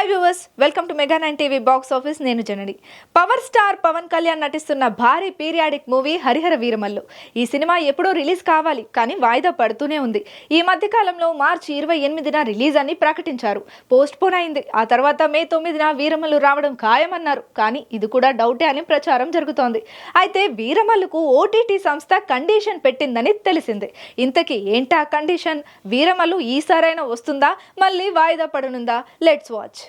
Hi viewers welcome to mega nine TV box office నేను Janani. Power star Pawan Kalyan నటిస్తున్న భారీ periodic movie Harihara Veeramallu ఈ cinema ఎప్పుడో రిలీజ్ కావాలి కానీ వాయిదా పడుతూనే ఉంది. ఈ మధ్య కాలంలో మార్చి ఇరవై ఎనిమిదిన రిలీజ్ అని ప్రకటించారు. పోస్ట్ పోన్ అయింది. ఆ తర్వాత మే తొమ్మిదిన వీరమల్లు రావడం ఖాయమన్నారు. కానీ ఇది కూడా డౌటే అని ప్రచారం జరుగుతోంది. అయితే వీరమల్లుకు ఓటీటీ సంస్థ కండిషన్ పెట్టిందని తెలిసింది. ఇంతకీ ఏంటా కండిషన్ వీరమల్లు ఈసారైనా వస్తుందా? మళ్ళీ వాయిదా పడనుందా? లెట్స్ వాచ్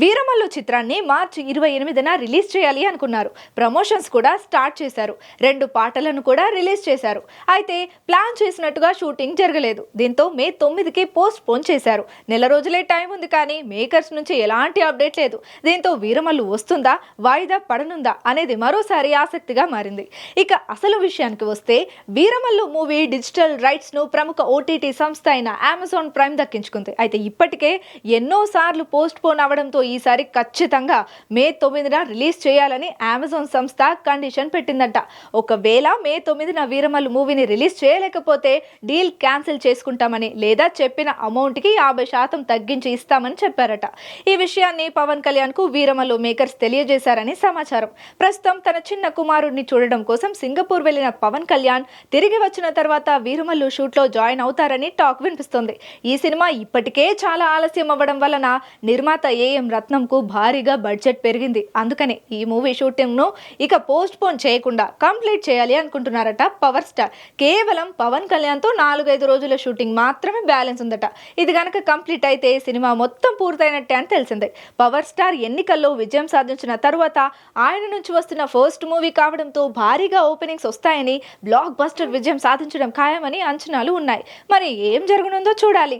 వీరమల్లు చిత్రాన్ని మార్చి ఇరవై ఎనిమిదిన రిలీజ్ చేయాలి అనుకున్నారు. ప్రమోషన్స్ కూడా స్టార్ట్ చేశారు. రెండు పాటలను కూడా రిలీజ్ చేశారు. అయితే ప్లాన్ చేసినట్టుగా షూటింగ్ జరగలేదు. దీంతో మే తొమ్మిదికి పోస్ట్ పోన్ చేశారు. నెల రోజులే టైం ఉంది కానీ మేకర్స్ నుంచి ఎలాంటి అప్డేట్ లేదు. దీంతో వీరమల్లు వస్తుందా వాయిదా పడనుందా అనేది మరోసారి ఆసక్తిగా మారింది. ఇక అసలు విషయానికి వస్తే వీరమల్లు మూవీ డిజిటల్ రైట్స్ను ప్రముఖ ఓటీటీ సంస్థ అయిన అమెజాన్ ప్రైమ్ దక్కించుకుంది. అయితే ఇప్పటికే ఎన్నో సార్లు పోస్ట్ పోన్ అవడంతో ఈసారి ఖచ్చితంగా మే తొమ్మిదిన రిలీజ్ చేయాలని అమెజాన్ సంస్థ కండిషన్ పెట్టిందట. ఒకవేళ మే తొమ్మిదిన వీరమల్లు మూవీని రిలీజ్ చేయలేకపోతే డీల్ క్యాన్సిల్ చేసుకుంటామని లేదా చెప్పిన అమౌంట్కి యాభై శాతం తగ్గించి ఇస్తామని చెప్పారట. ఈ విషయాన్ని పవన్ కళ్యాణ్కు వీరమల్లు మేకర్స్ తెలియజేశారని సమాచారం. ప్రస్తుతం తన చిన్న కుమారుడిని చూడడం కోసం సింగపూర్ వెళ్ళిన పవన్ కళ్యాణ్ తిరిగి వచ్చిన తర్వాత వీరమల్లు షూట్లో జాయిన్ అవుతారని టాక్ వినిపిస్తుంది. ఈ సినిమా ఇప్పటికే చాలా ఆలస్యం అవ్వడం వలన నిర్మాత ఏఎం రత్నంకు భారీగా బడ్జెట్ పెరిగింది. అందుకనే ఈ మూవీ షూటింగ్ను ఇక పోస్ట్ పోన్ చేయకుండా కంప్లీట్ చేయాలి అనుకుంటున్నారట పవర్ స్టార్. కేవలం పవన్ కళ్యాణ్తో నాలుగైదు రోజుల షూటింగ్ మాత్రమే బ్యాలెన్స్ ఉందట. ఇది కనుక కంప్లీట్ అయితే సినిమా మొత్తం పూర్తయినట్టే అని తెలిసిందే. పవర్ స్టార్ ఎన్నికల్లో విజయం సాధించిన తరువాత ఆయన నుంచి వస్తున్న ఫస్ట్ మూవీ కావడంతో భారీగా ఓపెనింగ్స్ వస్తాయని బ్లాక్ బస్టర్ విజయం సాధించడం ఖాయమని అంచనాలు ఉన్నాయి. మరి ఏం జరగనుందో చూడాలి.